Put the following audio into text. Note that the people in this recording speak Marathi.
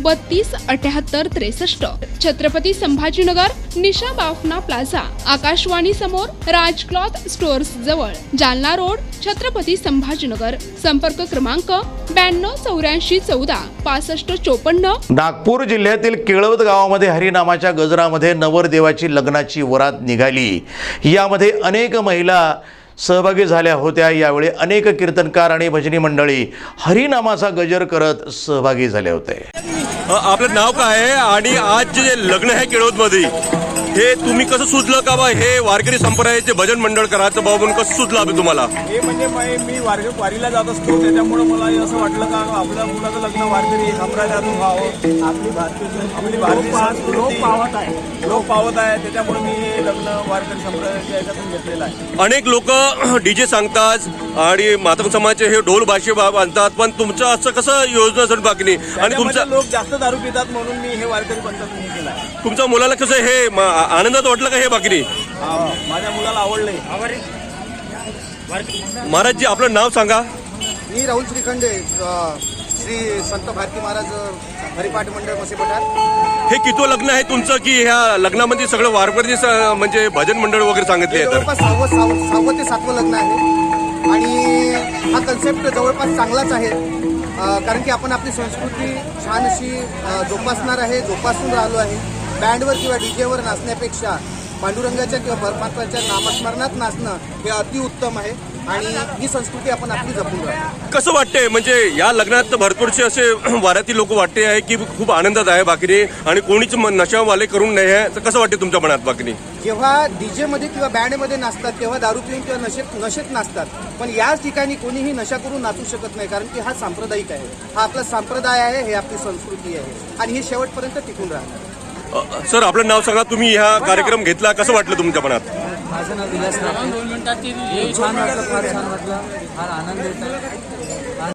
बत्तीस अठ्याहत्तर त्रेसष्ट. छत्रपती संभाजीनगर निशा बाफना प्लाझा. आकाशवाणी समोर राज क्लॉथ स्टोअर्स जवळ. जालना रोड छत्रपती संभाजीनगर. संपर्क क्रमांक ब्याण्णव चौऱ्याऐंशी चौदा पासष्ट चोपन्न. नागपूर जिल्ह्यातील केळवद गावामध्ये हरिनामाच्या गजरामध्ये नवरदेवाची लग्नाची वरात निघाली. यामध्ये अनेक महिला सहभागी झाल्या होत्या. यावेळी अनेक कीर्तनकार आणि भजनी मंडळी हरिनामाचा गजर करत सहभागी झाले होते. आपलं नाव काय आहे? आणि आज जे लग्न आहे केळवदमध्ये हे तुम्ही कसं सुचलं का बा? हे वारकरी संप्रदायाचे भजन मंडळ करायचं बाबा म्हणून कसं सुचलं अबे तुम्हाला? हे म्हणजे मै- मी वार वारीला जात असतो त्याच्यामुळे मला हे असं वाटलं का आपल्या मुलाचं लग्न वारकरी संप्रदायातून व्हावं. आपली भारतीय आपली भारतीय संस्कृती लोक पावत आहे. लोक पावत आहे त्याच्यामुळे मी हे लग्न वारकरी संप्रदायाच्या याच्यातून घेतलेलं आहे. अनेक लोक डीजे सांगतात आणि मातंग समाजाचे हे ढोल भाषे बा- बांधतात पण तुमचं असं कसं योजना सण बाकी आणि त्याच्यामध्ये तुमच्या लोक जास्त दारू पितात म्हणून मी हे वारकरी पंथातून हे केलं आहे. तुमच्या मुलाला कसं हे म- आनंदात वाटलं का हे बाकी हा, माझ्या मुलाला आवडलंय महाराज जी आपलं नाव सांगा. मी राहुल श्रीखंडे श्री संत भारती महाराज हरिपाठ मंडळ मसे पठार. हे कितवं लग्न आहे तुमचं की ह्या लग्नामध्ये सगळं वारकरी म्हणजे भजन मंडळ वगैरे सांगितले आहे तर? जवळपास सहावं सहावं सहावं ते सातवं लग्न आहे. आणि हा कन्सेप्ट जवळपास चांगलाच आहे. कारण की आपण आपली संस्कृती छान अशी जोपासणार आहे जोपासून राहिलो आहे. बँडवर किंवा डीजेवर नाचण्यापेक्षा पांडुरंगाच्या किंवा परमात्माच्या नामस्मरणात नाचणं हे अतिउत्तम आहे आणि ही संस्कृती आपण आपली जपून राहतो कसं वाटतंय? म्हणजे या लग्नात भरपूरसे असे वाऱ्यातील लोक वाटते आहे की खूप आनंदात आहे बाकीने आणि कोणीच नशावाले करून नाही आहे. तर कसं वाटते तुमच्या मनात बाकीने? जेव्हा डीजे मध्ये किंवा बँडमध्ये नाचतात तेव्हा दारू पिऊन किंवा नशेत नशेत नाचतात. पण याच ठिकाणी कोणीही नशा करून नाचू शकत नाही कारण की हा सांप्रदायिक आहे. हा आपला संप्रदाय आहे हे आपली संस्कृती आहे. आणि हे शेवटपर्यंत टिकून राहणार. सर आपलं नाव सांगा. तुम्ही हा कार्यक्रम घेतला. कसं वाटलं तुमच्या मनात? माझं नाव विलास राठोड खूप छान वाटलं. फार छान वाटलं. फार आनंद येत.